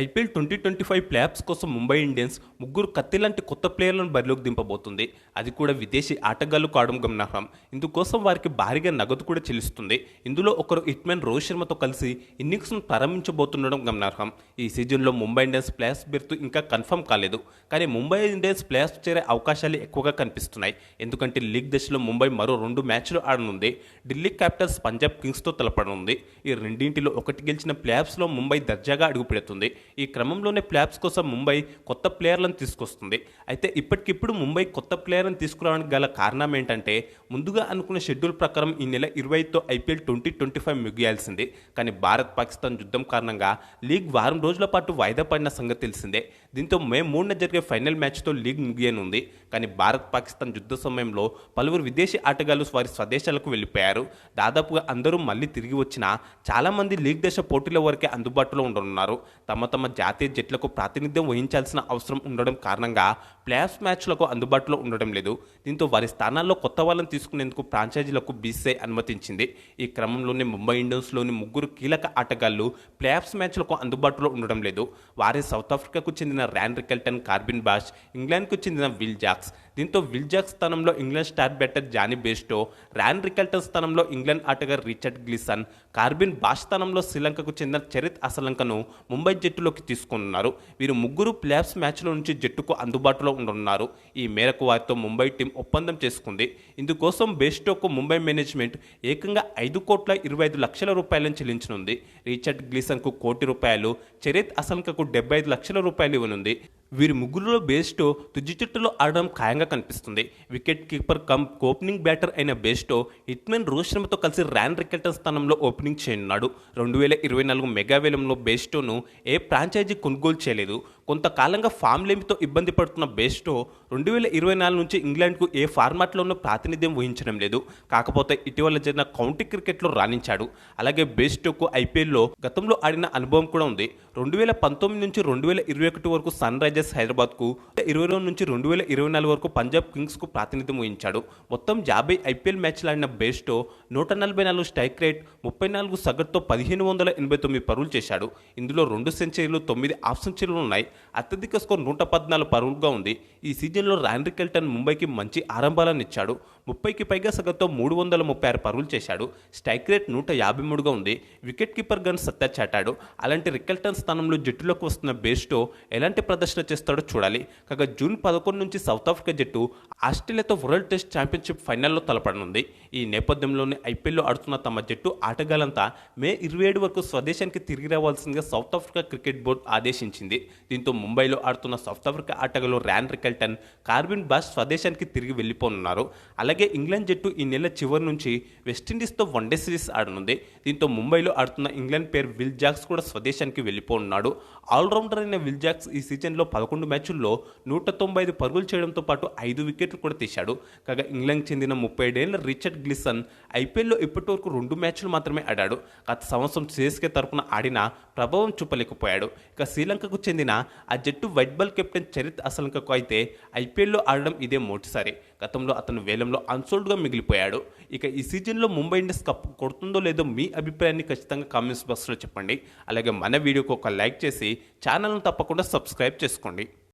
IPL twenty twenty five playoffs కోసం Mumbai Indians ముగ్గురు కత్తి లాంటి కొత్త ప్లేయర్లను బరిలోకి దింపబోతుంది. అది కూడా విదేశీ ఆటగాళ్ళు కావడం గమనార్హం. ఇందుకోసం వారికి భారీగా నగదు కూడా చెల్లిస్తుంది. ఇందులో ఒకరు హిట్మెన్ రోహిత్ శర్మతో కలిసి ఇన్నింగ్స్ను ప్రారంభించబోతుండడం గమనార్హం. ఈ సీజన్లో ముంబై ఇండియన్స్ ప్లేయర్స్ బెర్త్ ఇంకా కన్ఫర్మ్ కాలేదు. కానీ ముంబై ఇండియన్స్ ప్లేయర్స్ చేరే అవకాశాలు ఎక్కువగా కనిపిస్తున్నాయి. ఎందుకంటే లీగ్ దశలో ముంబై మరో రెండు మ్యాచ్లు ఆడనుంది. ఢిల్లీ క్యాపిటల్స్ పంజాబ్ కింగ్స్తో తలపడనుంది. ఈ రెండింటిలో ఒకటి గెలిచిన ప్లేఆఫ్స్లో ముంబై దర్జాగా అడుగుపెడుతుంది. ఈ క్రమంలోనే ప్లాబ్స్ కోసం ముంబై కొత్త ప్లేయర్లను తీసుకొస్తుంది. అయితే ఇప్పటికిప్పుడు ముంబై కొత్త ప్లేయర్లను తీసుకురావడానికి గల కారణం ఏంటంటే ముందుగా అనుకున్న షెడ్యూల్ ప్రకారం ఈ నెల ఇరవైతో ఐపీఎల్ ట్వంటీ ట్వంటీ ఫైవ్ ముగియాల్సిందే. కానీ భారత్ పాకిస్తాన్ యుద్ధం కారణంగా లీగ్ వారం రోజుల పాటు వాయిదా పడిన సంగతి తెలిసిందే. దీంతో మే మూడున జరిగే ఫైనల్ మ్యాచ్తో లీగ్ ముగియనుంది. కానీ భారత్ పాకిస్తాన్ యుద్ధ సమయంలో పలువురు విదేశీ ఆటగాళ్ళు వారి స్వదేశాలకు వెళ్ళిపోయారు. దాదాపుగా అందరూ మళ్ళీ తిరిగి వచ్చినా చాలామంది లీగ్ దశ పోటీల వరకే అందుబాటులో ఉండనున్నారు. తమ తమ జాతీయ జట్లకు ప్రాతినిధ్యం వహించాల్సిన అవసరం ఉండడం కారణంగా ప్లేఆఫ్ మ్యాచ్లకు అందుబాటులో ఉండడం లేదు. దీంతో వారి స్థానాల్లో కొత్త వాళ్ళని తీసుకునేందుకు ఫ్రాంచైజీలకు బీసీఐ అనుమతించింది. ఈ క్రమంలోనే ముంబై ఇండియన్స్లోని ముగ్గురు కీలక ఆటగాళ్ళు ప్లేఆఫ్స్ మ్యాచ్లకు అందుబాటులో ఉండడం లేదు. వారే సౌత్ ఆఫ్రికాకు చెందిన ర్యాన్ రికెల్టన్ కార్బిన్ బాష్ ఇంగ్లాండ్కు చెందిన విల్ జాక్స్ దీంతో విల్జాక్ స్థానంలో England star batter Jonny Bairstow Ryan Rickelton స్థానంలో ఇంగ్లాండ్ ఆటగారు రిచర్డ్ గ్లిసన్ కార్బిన్ బాష్ స్థానంలో శ్రీలంకకు చెందిన చరిత్ అసలంకను ముంబై జట్టులోకి తీసుకున్నారు. వీరు ముగ్గురు ప్లేఆఫ్స్ మ్యాచ్ల నుంచి జట్టుకు అందుబాటులో ఉండనున్నారు. ఈ మేరకు వారితో ముంబై టీం ఒప్పందం చేసుకుంది. ఇందుకోసం బేస్టోకు ముంబై మేనేజ్మెంట్ ఏకంగా ఐదు కోట్ల ఇరవై ఐదు లక్షల రూపాయలను చెల్లించనుంది. రిచర్డ్ గ్లీసన్కు కోటి రూపాయలు చరిత్ అసలంకకు డెబ్బై ఐదు లక్షల రూపాయలు ఇవ్వనుంది. వీరి ముగ్గురులో బేస్టో తుది జట్టులో ఆడడం ఖాయంగా కనిపిస్తుంది. Wicket keeper cum opening batter అయిన బేస్టో హిట్మెన్ రోహిత్ శర్మతో కలిసి ర్యాన్ రికెటర్ స్థానంలో ఓపెనింగ్ చేయనున్నాడు. రెండు వేల ఇరవై నాలుగు మెగా వేలంలో బేస్టోను ఏ ఫ్రాంచైజీ కొనుగోలు చేయలేదు. కొంతకాలంగా ఫామ్ లేమితో ఇబ్బంది పడుతున్న బేస్టో రెండు వేల ఇరవై నాలుగు నుంచి ఇంగ్లాండ్కు ఏ ఫార్మాట్లోనూ ప్రాతినిధ్యం వహించడం లేదు. కాకపోతే ఇటీవల జరిగిన కౌంటీ క్రికెట్లో రాణించాడు. అలాగే బేస్టోకు ఐపీఎల్లో గతంలో ఆడిన అనుభవం కూడా ఉంది. రెండు వేల పంతొమ్మిది నుంచి రెండు వేల ఇరవై ఒకటి వరకు సన్ రైజర్స్ హైదరాబాద్కు ఇరవై రెండు నుంచి రెండు వేల ఇరవై నాలుగు వరకు పంజాబ్ కింగ్స్కు ప్రాతినిధ్యం వహించాడు. మొత్తం యాభై ఐపీఎల్ మ్యాచ్లు ఆడిన బేస్టో నూట నలభై నాలుగు స్ట్రైక్ రేట్ ముప్పై నాలుగు సగటుతో పదిహేను వందల ఎనభై తొమ్మిది పరులు చేశాడు. ఇందులో రెండు సెంచరీలు తొమ్మిది హాఫ్ సెంచరీలు ఉన్నాయి. అత్యధిక స్కోర్ నూట పద్నాలుగు పరుగుగా ఉంది. ఈ సీజన్లో రాండ్రికెల్టన్ ముంబైకి మంచి ఆరంభాలను ఇచ్చాడు. ముప్పైకి పైగా సగంతో మూడు వందల ముప్పై ఆరు పరుగులు చేశాడు. స్ట్రైక్ రేట్ నూట యాభై మూడుగా ఉంది. వికెట్ కీపర్ గన్ సత్తా చాటాడు. అలాంటి రికెల్టన్ స్థానంలో జట్టులోకి వస్తున్న బేస్టో ఎలాంటి ప్రదర్శన చేస్తాడో చూడాలి. కాగా జూన్ పదకొండు నుంచి సౌత్ ఆఫ్రికా జట్టు ఆస్ట్రేలియాతో వరల్డ్ టెస్ట్ ఛాంపియన్షిప్ ఫైనల్లో తలపడనుంది. ఈ నేపథ్యంలోనే ఐపీఎల్లో ఆడుతున్న తమ జట్టు ఆటగాళ్ళంతా మే ఇరవై ఏడు వరకు స్వదేశానికి తిరిగి రావాల్సిందిగా సౌత్ ఆఫ్రికా క్రికెట్ బోర్డు ఆదేశించింది. దీంతో ముంబైలో ఆడుతున్న సౌత్ ఆఫ్రికా ఆటగాళ్ళు ర్యాన్ రికెల్టన్ కార్బిన్ బాష్ స్వదేశానికి తిరిగి వెళ్ళిపోనున్నారు. అలాగే ఇంగ్లాండ్ జట్టు ఈ నెల చివరి నుంచి వెస్టిండీస్తో వన్డే సిరీస్ ఆడనుంది. దీంతో ముంబైలో ఆడుతున్న ఇంగ్లాండ్ పేరు విల్ జాక్స్ కూడా స్వదేశానికి వెళ్ళిపోనున్నాడు. ఆల్రౌండర్ అయిన విల్ జాక్స్ ఈ సీజన్లో పదకొండు మ్యాచుల్లో నూట తొంభై ఐదు పరుగులు చేయడంతో పాటు ఐదు వికెట్లు కూడా తీశాడు. కాగా ఇంగ్లాండ్ చెందిన ముప్పై ఏడేళ్ళ రిచర్డ్ గ్లిసన్ ఐపీఎల్లో ఇప్పటివరకు రెండు మ్యాచ్లు మాత్రమే ఆడాడు. గత సంవత్సరం సిఎస్కే తరపున ఆడిన ప్రభావం చూపలేకపోయాడు. ఇక శ్రీలంకకు చెందిన ఆ జట్టు వైట్ బాల్ కెప్టెన్ చరిత్ అసలంకకు అయితే ఐపీఎల్లో ఆడడం ఇదే మొదటిసారి. గతంలో అతను వేలంలో అన్సోల్డ్గా మిగిలిపోయాడు. ఇక ఈ సీజన్లో ముంబై ఇండియన్స్ కప్ కొడుతుందో లేదో మీ అభిప్రాయాన్ని ఖచ్చితంగా కామెంట్స్ బాక్స్లో చెప్పండి. అలాగే మన వీడియోకి ఒక లైక్ చేసి ఛానల్ను తప్పకుండా సబ్స్క్రైబ్ చేసుకోండి.